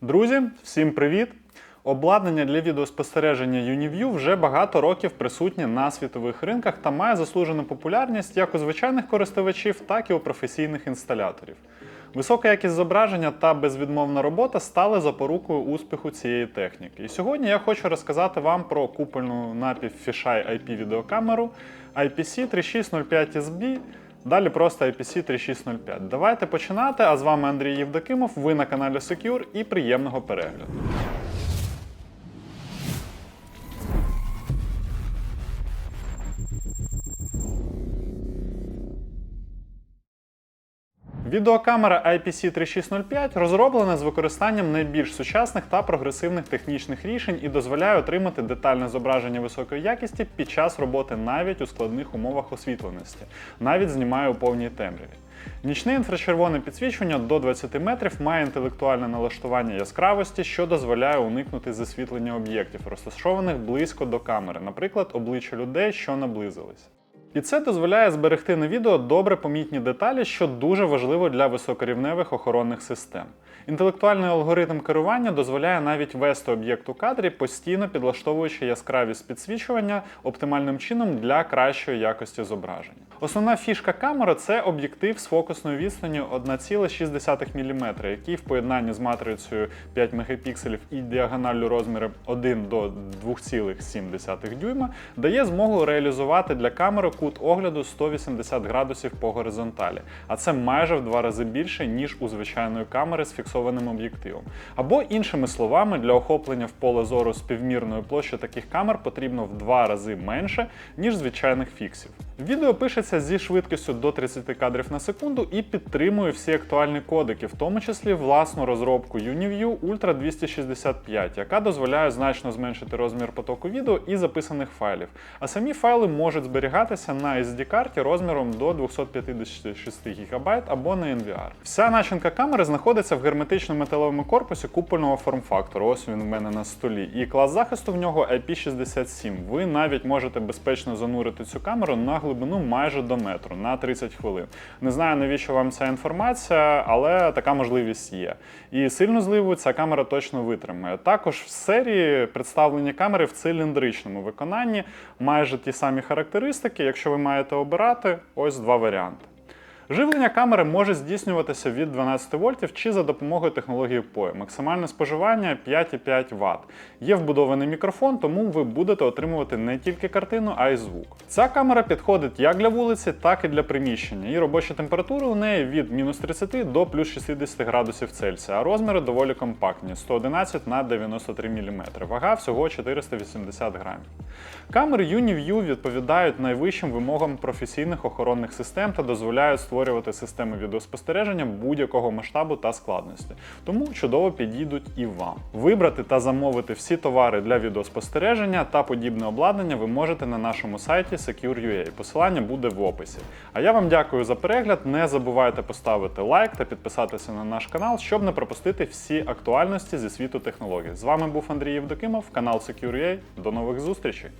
Друзі, всім привіт! Обладнання для відеоспостереження UniView вже багато років присутнє на світових ринках та має заслужену популярність як у звичайних користувачів, так і у професійних інсталяторів. Висока якість зображення та безвідмовна робота стали запорукою успіху цієї техніки. І сьогодні я хочу розказати вам про купольну напівфішай IP відеокамеру IPC 3605 SB. Далі просто IPC 3605. Давайте починати. А з вами Андрій Євдокимов. Ви на каналі Secure і приємного перегляду. Відеокамера IPC 3605 розроблена з використанням найбільш сучасних та прогресивних технічних рішень і дозволяє отримати детальне зображення високої якості під час роботи навіть у складних умовах освітленості, навіть знімає у повній темряві. Нічне інфрачервоне підсвічування до 20 метрів має інтелектуальне налаштування яскравості, що дозволяє уникнути засвітлення об'єктів, розташованих близько до камери, наприклад, обличчя людей, що наблизились. І це дозволяє зберегти на відео добре помітні деталі, що дуже важливо для високорівневих охоронних систем. Інтелектуальний алгоритм керування дозволяє навіть вести об'єкт у кадрі, постійно підлаштовуючи яскравість підсвічування оптимальним чином для кращої якості зображення. Основна фішка камери це об'єктив з фокусною відстанню 1,6 мм, який в поєднанні з матрицею 5 мегапікселів і діагоналлю розміром 1 до 2,7 дюйма дає змогу реалізувати для камери кут огляду 180 градусів по горизонталі, а це майже в два рази більше, ніж у звичайної камери з фіксованим об'єктивом. Або іншими словами, для охоплення в поле зору співмірної площі таких камер потрібно в два рази менше, ніж звичайних фіксів. Відео пишеться зі швидкістю до 30 кадрів на секунду і підтримує всі актуальні кодеки, в тому числі власну розробку UniView Ultra 265, яка дозволяє значно зменшити розмір потоку відео і записаних файлів. А самі файли можуть зберігатися на SD-карті розміром до 256 ГБ або на NVR. Вся начинка камери знаходиться в герметичному металевому корпусі купольного форм-фактору. Ось він в мене на столі. І клас захисту в нього IP67. Ви навіть можете безпечно занурити цю камеру на глибину майже до метру на 30 хвилин. Не знаю, навіщо вам ця інформація, але така можливість є. І сильну зливу ця камера точно витримає. Також в серії представлені камери в циліндричному виконанні, майже ті самі характеристики. Якщо ви маєте обирати, ось два варіанти. Живлення камери може здійснюватися від 12 вольтів чи за допомогою технології POE. Максимальне споживання 5,5 Вт. Є вбудований мікрофон, тому ви будете отримувати не тільки картину, а й звук. Ця камера підходить як для вулиці, так і для приміщення. І робоча температура у неї від мінус 30 до плюс 60 градусів Цельсія, а розміри доволі компактні 111 на 93 мм. Вага всього 480 грамів. Камери UniView відповідають найвищим вимогам професійних охоронних систем та дозволяють створювати системи відеоспостереження будь-якого масштабу та складності. Тому чудово підійдуть і вам. Вибрати та замовити всі товари для відеоспостереження та подібне обладнання ви можете на нашому сайті Secure.ua. Посилання буде в описі. А я вам дякую за перегляд. Не забувайте поставити лайк та підписатися на наш канал, щоб не пропустити всі актуальності зі світу технологій. З вами був Андрій Євдокимов, канал Secure.ua. До нових зустрічей!